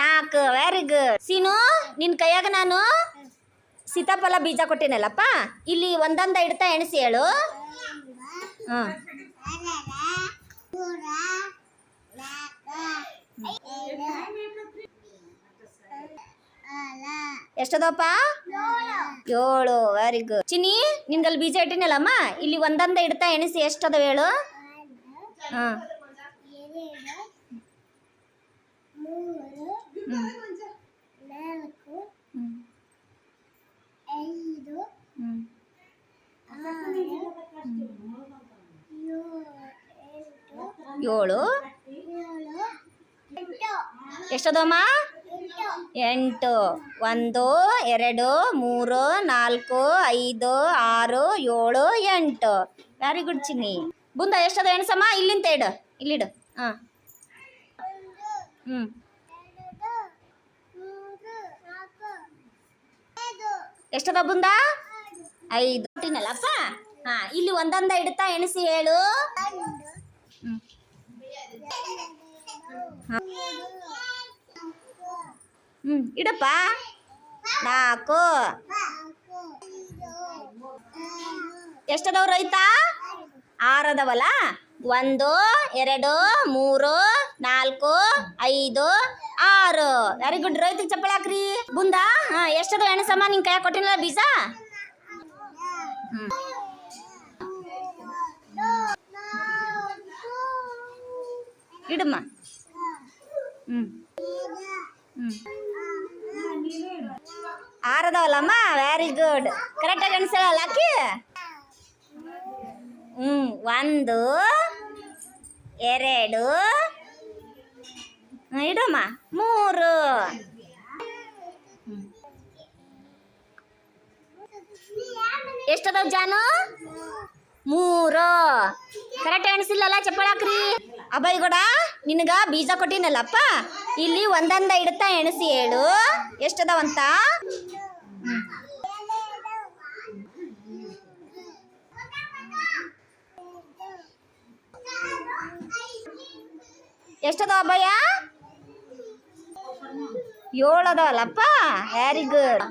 ನಾಲ್ಕು very good ಸೀನು, ನಿನ್ ಕೈಯಾಗ ನಾನು ಸೀತಾಫಲ ಬೀಜ ಕೊಟ್ಟಿನಲ್ಲಪ್ಪ? ಇಲ್ಲಿ ಒಂದೊಂದ ಇಡ್ತಾ ಎಣಿಸಿ ಹೇಳು. ಎಷ್ಟದಪ್ಪ ಏಳು ವೆರಿ ಗುಡ್ ಚಿನ್ನಿ, ನಿನ್ಗಲ್ಲಿ ಬೀಜ ಇಟ್ಟಿನಲ್ಲಮ್ಮ? ಇಲ್ಲಿ ಒಂದೊಂದ ಇಡ್ತಾ ಎಣಿಸಿ ಎಷ್ಟದ ಹೇಳು? ಹಾಂ ಏಳು. ಎಷ್ಟದಮ್ಮ? ಎಂಟು. ಒಂದು ಎರಡು ಮೂರು ನಾಲ್ಕು ಐದು ಆರು ಏಳು ಎಂಟು. ವೆರಿ ಗುಡ್ ಚಿನ್ನಿ. ಬುಂದ ಎಷ್ಟದ ಎಣಸಮ್ಮ? ಇಲ್ಲಿಂದ ಇಡು ಇಲ್ಲಿಡು. ಹಾಂ. ಹ್ಞೂ ಎಷ್ಟದ ಬುಂದ? ಐದು. ಅಲ್ಲಪ್ಪ ಹಾ, ಇಲ್ಲಿ ಒಂದೊಂದ ಇಡ್ತಾ ಎಣಿಸಿ ಹೇಳು. ಹ್ಮ್. ಇಡಪ್ಪ. ನಾಲ್ಕು. ಎಷ್ಟದವ್ರು ರೈತ? ಆರದವಲ್ಲ? ಒಂದು, ಎರಡು, ಮೂರು, ನಾಲ್ಕು, ಐದು ಆರು ವೆರಿ ಗುಡ್ ರೋಹಿತ್ ಚಪ್ಪಳ ಹಾಕ್ರಿ. ಬುಂದ? ಹಾ ಎಷ್ಟದ ಎಣಸಮ್ಮ ನಿನ್ ಕೈ ಕೊಟ್ಟಿನಲ್ಲ ಬೀಜ? ಹ್ಮ್. ಇಡಮ್ಮ. ಹ್ಮ್. ಹ್ಮ್. ಆರದವಲ್ಲಮ್ಮ? ವೆರಿ ಗುಡ್ ಕರೆಕ್ಟಾಗಿ ಎಣಿಸಲ್ಲ ಅಕ್ಕಿ ಹ್ಞೂ ಒಂದು, ಎರಡು ಇಡಮ್ಮ. ಮೂರು. ಎಷ್ಟದವ್ ಜಾನು? ಮೂರು. ಕರೆಕ್ಟ್ ಎಣಿಸಿಲ್ಲಲ್ಲ ಚಪ್ಪಳ ಹಾಕ್ರಿ. ಅಭಯ್ ನಿನಗ ಬೀಜ ಕೊಟ್ಟಿನಲ್ಲಪ್ಪ? ಇಲ್ಲಿ ಒಂದೊಂದ ಇಡ್ತಾ ಎಣಿಸಿ ಹೇಳು. ಎಷ್ಟದವಂತ? ಎಷ್ಟದ ಎಷ್ಟದವ ಅಭಯ ಏಳು ಅದಾವಲ್ಲಪ್ಪ ವೆರಿ ಗುಡ್